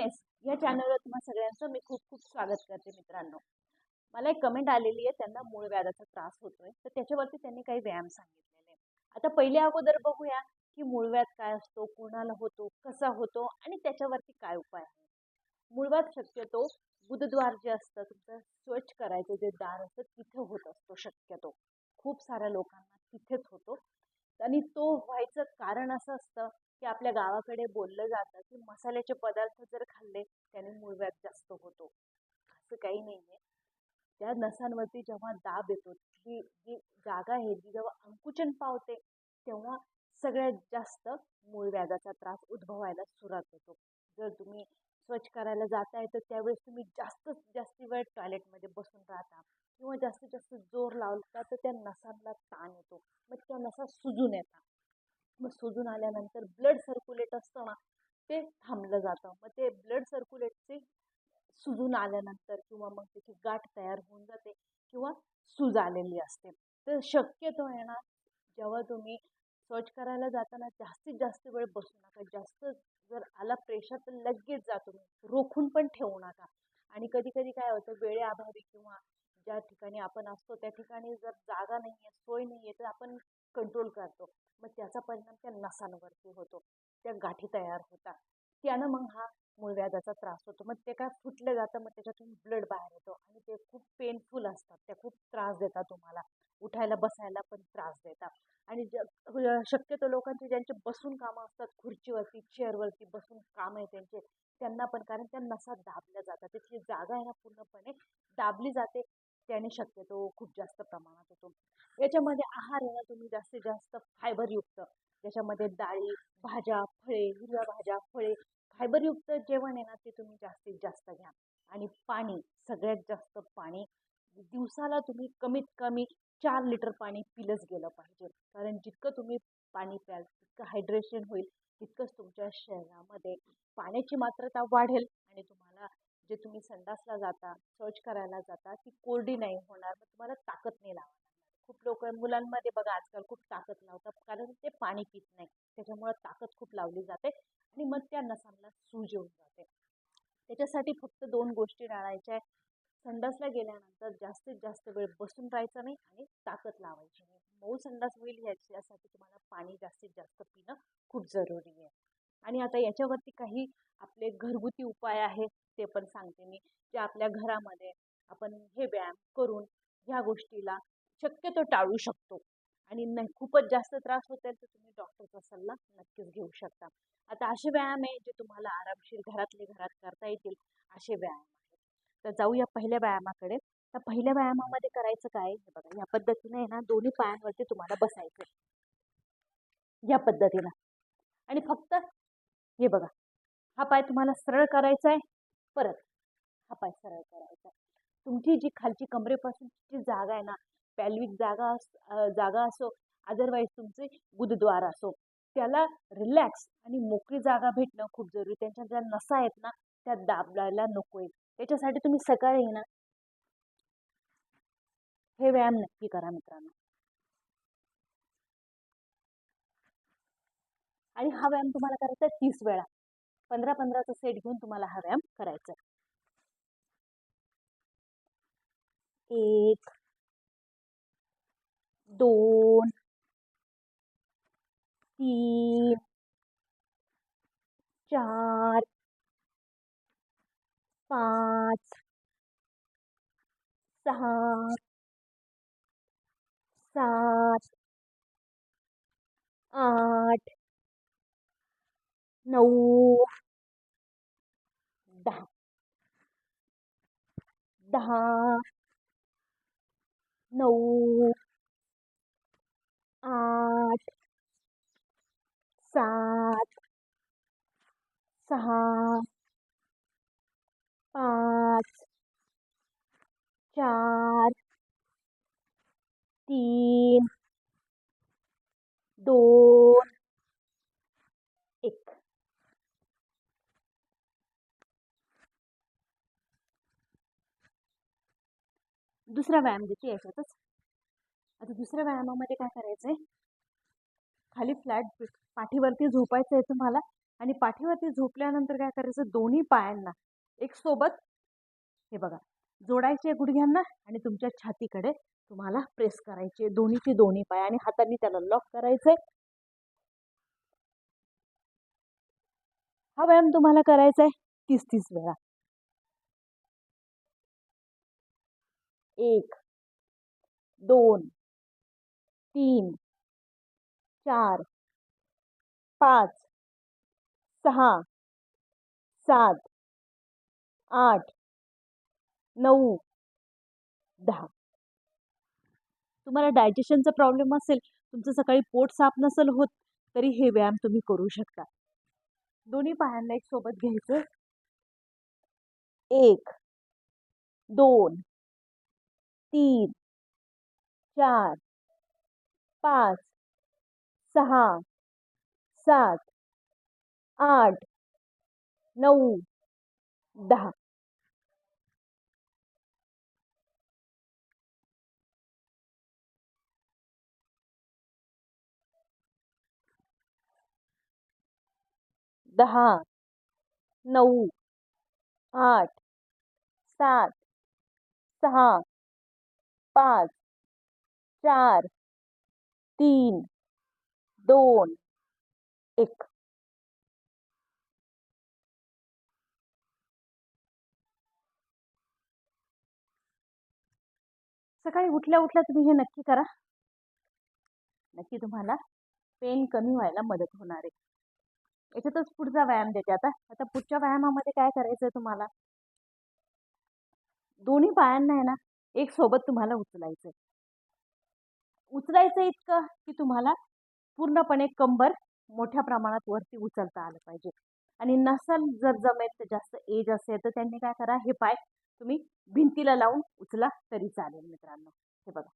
Fitness या चॅनलवर तुम्हा सगळ्यांचं मी खूप खूप स्वागत करते मित्रांनो. मला एक कमेंट आलेली आहे त्यांना मूळ व्याधाचा त्रास होतोय तर त्याच्यावरती त्यांनी काही व्यायाम सांगितलेले आता पहिले अगोदर बघूया की मूळव्याध काय असतो कोणाला होतो कसा होतो आणि त्याच्यावरती काय उपाय आहे मूळव्याध शक्यतो बुधद्वार जे असतं तुमचं स्वच्छ करायचं जे दार असतं तिथे होत असतो शक्यतो. खूप साऱ्या लोकांना तिथेच होतो. आणि तो व्हायचं कारण असं असतं की आपल्या गावाकडे बोललं जातं की मसाल्याचे पदार्थ जर खाल्ले त्याने मूळव्याध जास्त होतो. असं काही नाही आहे त्या नसांवरती जेव्हा दाब येतो ती जी जागा आहे जी जेव्हा अंकुचन पावते तेव्हा सगळ्यात जास्त मूळव्याधाचा त्रास उद्भवायला सुरुवात होतो. जर तुम्ही स्वच्छ करायला जाताय तर त्यावेळेस तुम्ही जास्त जास्ती वेळ टॉयलेटमध्ये बसून राहता किंवा जास्तीत जास्त जोर लावता तर त्या नसांना ताण येतो. मग त्या नसा सुजून येतात. मग सुजून आल्यानंतर ब्लड सर्क्युलेट असतं ना ते थांबलं जातं. मग ते ब्लड सर्क्युलेटचे सुजून आल्यानंतर किंवा मग त्याची गाठ तयार होऊन जाते किंवा सूज आलेली असते. तर शक्यतो आहे ना जेव्हा तुम्ही सर्च करायला जाताना जास्तीत जास्त वेळ बसू नका. जास्त जर आला प्रेशर तर लगेच जा तुम्ही. रोखून पण ठेवू नका. आणि कधी कधी काय होतं वेळेअभावी किंवा ज्या ठिकाणी आपण असतो त्या ठिकाणी जर जागा नाही आहे सोय नाही आहे तर आपण कंट्रोल करतो. मग त्याचा परिणाम त्या नसांवरती होतो. त्या गाठी तयार होतात. त्यानं मग हा मूळव्याधाचा त्रास होतो. मग ते काय फुटलं जातं मग त्याच्यातून ब्लड बाहेर येतो आणि ते खूप पेनफुल असतात. त्या खूप त्रास देतात तुम्हाला. उठायला बसायला पण त्रास देतात. आणि ज शक्यतो लोकांचे ज्यांचे बसून कामं असतात खुर्चीवरती चेअरवरती बसून काम आहे त्यांचे त्यांना पण कारण त्या नसा दाबल्या जातात. त्याची जागा आहे ना पूर्णपणे दाबली जाते. त्याने शक्यतो खूप जास्त प्रमाणात होतो. याच्यामध्ये आहार आहे ना तुम्ही जास्तीत जास्त फायबरयुक्त ज्याच्यामध्ये डाळी भाज्या फळे हिरव्या भाज्या फळे फायबरयुक्त जेवण आहे ना ते तुम्ही जास्तीत जास्त घ्या. आणि पाणी सगळ्यात जास्त पाणी दिवसाला तुम्ही कमीत कमी चार लिटर पाणी पिलंच गेलं पाहिजे. कारण जितकं तुम्ही पाणी प्याल तितकं हायड्रेशन होईल तितकंच तुमच्या शरीरामध्ये पाण्याची मात्रता वाढेल आणि तुम्हाला जे तुम्ही संडासला जाता सर्च करायला जाता ती कोरडी नाही होणार मग तुम्हाला ताकद नाही लावा खूप लोक मुलांमध्ये बघा आजकाल खूप ताकद लावतात कारण ते पाणी पित नाही. त्याच्यामुळं ताकद खूप लावली जाते आणि मग त्या नसांना सूज येऊन जाते. त्याच्यासाठी फक्त दोन गोष्टी टाळायच्या आहे संडासला गेल्यानंतर जास्तीत जास्त वेळ बसून राहायचा नाही आणि ताकद लावायची नाही. मऊ संडास होईल याच्यासाठी तुम्हाला पाणी जास्तीत जास्त पिणं खूप जरुरी आहे. आणि आता याच्यावरती काही आपले घरगुती उपाय आहेत. ते पण सांगते मी जे आपल्या घरामध्ये आपण हे व्यायाम करून ह्या गोष्टीला शक्यतो टाळू शकतो. आणि नाही खूपच जास्त त्रास होत आहे तर तुम्ही डॉक्टरचा सल्ला नक्कीच घेऊ शकता. आता असे व्यायाम आहे जे तुम्हाला आरामशीर घरातले घरात करता येतील असे व्यायाम आहेत. तर जाऊया पहिल्या व्यायामाकडे. तर पहिल्या व्यायामामध्ये करायचं काय? हे बघा या पद्धतीने आहे ना दोन्ही पायांवरती तुम्हाला बसायचं या पद्धतीनं. आणि फक्त हे बघा हा पाय तुम्हाला सरळ करायचा आहे परत हा पाय सरळ करायचा. तुमची जी खालची कमरेपासून जी जागा आहे ना पॅल्विक जागा जागा असो अदरवाईज तुमचे बुधद्वार असो त्याला रिलॅक्स आणि मोकळी जागा भेटणं खूप जरुरी. त्यांच्या ज्या नसा आहेत ना त्या दाबायला नको आहेत त्याच्यासाठी तुम्ही सकाळी ना हे व्यायाम नक्की करा मित्रांनो. आणि हा व्यायाम तुम्हाला करायचा आहे तीस वेळा. पंधरा पंधराचा सेट घेऊन तुम्हाला हा व्यायाम करायचा. आहे एक दोन तीन चार पाच सहा सात आठ नऊ दहा दहा नऊ आठ सात सहा पाच चार तीन दोन दुसरा व्यायाम देते याच्यातच आता दुसऱ्या व्यायामामध्ये काय करायचं आहे खाली फ्लॅट पाठीवरती झोपायचं आहे तुम्हाला आणि पाठीवरती झोपल्यानंतर काय करायचं? दोन्ही पायांना एक सोबत हे बघा जोडायचे गुडघ्यांना आणि तुमच्या छातीकडे तुम्हाला प्रेस करायचे. दोन्हीचे दोन्ही पाय आणि हाताने त्याला लॉक करायचंय. हा व्यायाम तुम्हाला करायचा आहे तीस तीस वेळा. एक दोन तीन चार पाच सहा सात आठ नऊ दहा. तुम्हाला डायजेशनचा प्रॉब्लेम असेल तुमचं सकाळी पोट साफ नसेल होत तरी हे व्यायाम तुम्ही करू शकता. दोन्ही पायांना एक सोबत घ्यायचं. एक दोन तीन चार पाच सहा सात आठ नऊ दहा। दहा नऊ आठ सात सहा पाच चार तीन दोन एक. सकाळी उठल्या उठल्या तुम्ही हे नक्की करा. नक्की तुम्हाला पेन कमी व्हायला मदत होणार आहे. याच्यातच पुढचा व्यायाम देते आता. आता पुढच्या व्यायामामध्ये काय करायचं आहे तुम्हाला? दोन्ही पायांना आहे ना एक सोबत तुम्हाला उचलायचं आहे उचलायचं इतकं की तुम्हाला पूर्णपणे कंबर मोठ्या प्रमाणात वरती उचलता आलं पाहिजे. आणि नसल जर जमेल तर जास्त एज असेल तर त्यांनी काय करा हे पाय तुम्ही भिंतीला लावून उचला तरी चालेल मित्रांनो. हे बघा.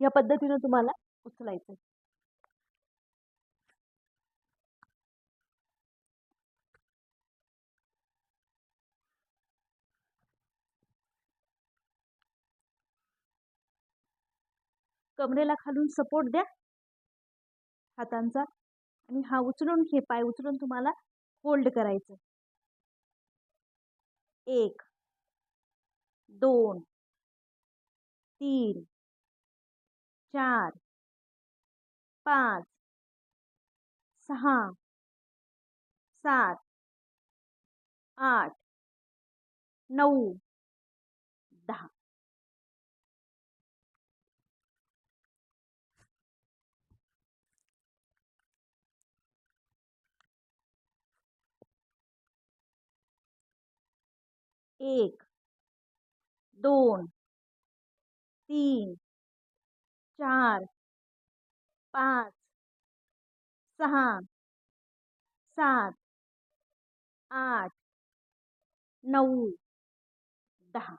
या पद्धतीनं तुम्हाला उचलायचं कमरेला खालून सपोर्ट द्या. हातांचा. आणि हा उचलून हे पाय उचलून तुम्हाला होल्ड करायचं. एक दोन तीन चार पाच सहा सात आठ नऊ दहा एक दोन तीन चार पाच सहा सात आठ नऊ दहा.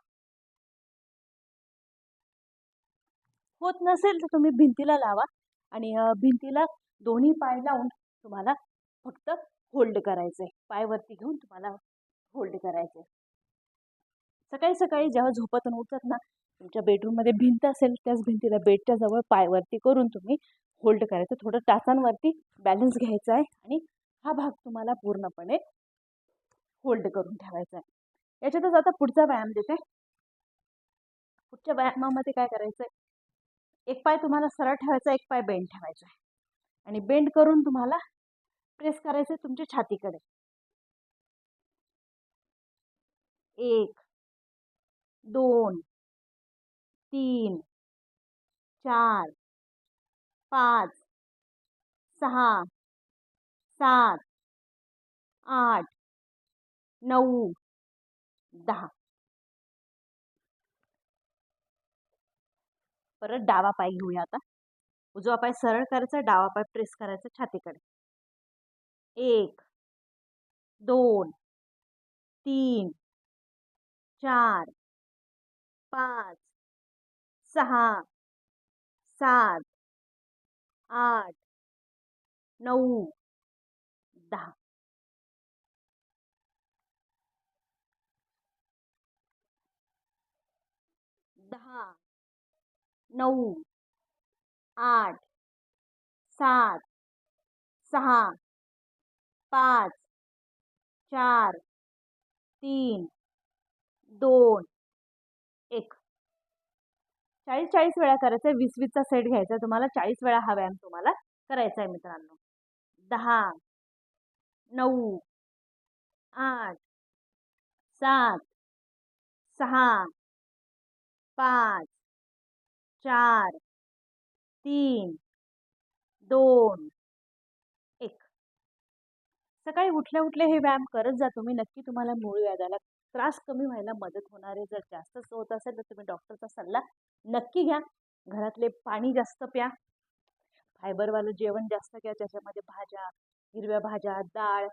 होत नसेल तर तुम्ही भिंतीला लावा आणि भिंतीला दोन्ही पाय लावून तुम्हाला फक्त होल्ड करायचं आहे पायवरती घेऊन तुम्हाला होल्ड करायचं आहे सकाळी सकाळी जेव्हा झोपतून उठतात ना तुमच्या बेडरूममध्ये भिंत असेल त्याच भिंतीला बेडच्या जवळ पायवरती करून तुम्ही होल्ड करायचं. थोडं टाचांवरती बॅलन्स घ्यायचा आहे आणि हा भाग तुम्हाला पूर्णपणे होल्ड करून ठेवायचा आहे. याच्यातच आता पुढचा व्यायाम देते. पुढच्या व्यायामामध्ये काय करायचं आहे? एक पाय तुम्हाला सरळ ठेवायचा एक पाय बेंड ठेवायचा आहे. आणि बेंड करून तुम्हाला प्रेस करायचं आहे तुमच्या छातीकडे. एक दोन तीन चार पाच सहा सात आठ नऊ दहा. परत डावा पाय घेऊया आता. उजवा पाय सरळ करायचा डावा पाय प्रेस करायचा छातीकडे. एक दोन तीन चार पाच, सहा, सात, आठ, नऊ, दहा. दहा, नऊ, आठ, सात, सहा, पाच, चार, तीन, दोन चाळीस चाळीस वेळा करायचा आहे वीस वीसचा सेट घ्यायचा आहे. तुम्हाला चाळीस वेळा हा व्यायाम तुम्हाला करायचा आहे मित्रांनो. दहा नऊ आठ सात सहा पाच चार तीन दोन सकाळी उठल्या उठल्या हे व्यायाम करत जा तुम्ही. नक्की तुम्हाला मूळ व्याजाला त्रास कमी व्हायला मदत होणार आहे. जर जास्तच होत असेल तर तुम्ही डॉक्टरचा सल्ला नक्की घ्या. घरातले पाणी जास्त प्या. फायबरवालं जेवण जास्त घ्या. ज्याच्यामध्ये भाज्या हिरव्या भाज्या डाळ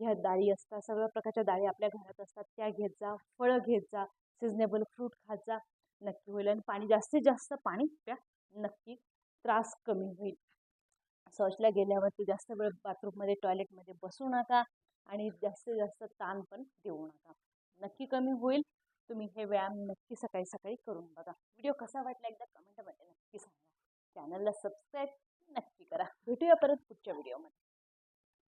ह्या डाळी असतात. सगळ्या प्रकारच्या डाळी आपल्या घरात असतात. त्या घेत जा. फळं घेत जा. सिजनेबल फ्रूट खात जा. नक्की होईल. आणि पाणी जास्तीत जास्त पाणी प्या. नक्की त्रास कमी होईल. शौचला गेल्यावरती जास्त वेळ बाथरूममध्ये टॉयलेटमध्ये बसू नका आणि जास्तीत जास्त ताण पण देऊ नका. नक्की कमी होईल. तुम्ही हे व्यायाम नक्की सकाळी सकाळी करून बघा. व्हिडिओ कसा वाटला एकदा कमेंटमध्ये नक्की सांगा. चॅनलला सबस्क्राईब नक्की करा. भेटूया परत पुढच्या व्हिडिओमध्ये.